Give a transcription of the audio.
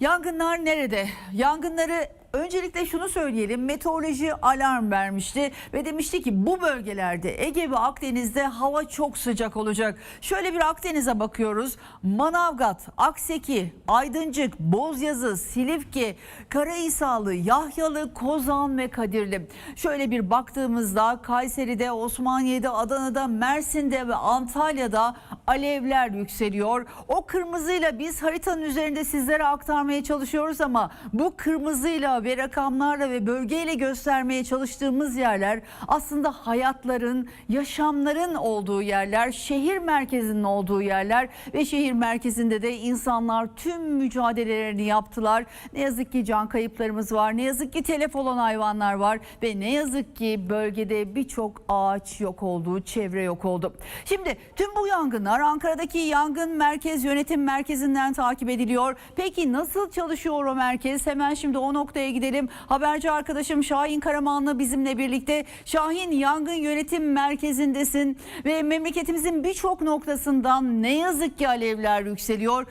Yangınlar nerede? Yangınları öncelikle şunu söyleyelim. Meteoroloji alarm vermişti ve demişti ki bu bölgelerde Ege ve Akdeniz'de hava çok sıcak olacak. Şöyle bir Akdeniz'e bakıyoruz. Manavgat, Akseki, Aydıncık, Bozyazı, Silifke, Karahisalı, Yahyalı, Kozan ve Kadirli. Şöyle bir baktığımızda Kayseri'de, Osmaniye'de, Adana'da, Mersin'de ve Antalya'da alevler yükseliyor. O kırmızıyla biz haritanın üzerinde sizlere aktarmaya çalışıyoruz ama bu kırmızıyla ve rakamlarla ve bölgeyle göstermeye çalıştığımız yerler aslında hayatların, yaşamların olduğu yerler, şehir merkezinin olduğu yerler ve şehir merkezinde de insanlar tüm mücadelelerini yaptılar. Ne yazık ki can kayıplarımız var, ne yazık ki telef olan hayvanlar var ve ne yazık ki bölgede birçok ağaç yok oldu, çevre yok oldu. Şimdi tüm bu yangınlar Ankara'daki yangın merkez yönetim merkezinden takip ediliyor. Peki nasıl çalışıyor o merkez? Hemen şimdi o noktaya gidelim. Haberci arkadaşım Şahin Karamanlı bizimle birlikte. Şahin yangın yönetim merkezindesin ve memleketimizin birçok noktasından ne yazık ki alevler yükseliyor.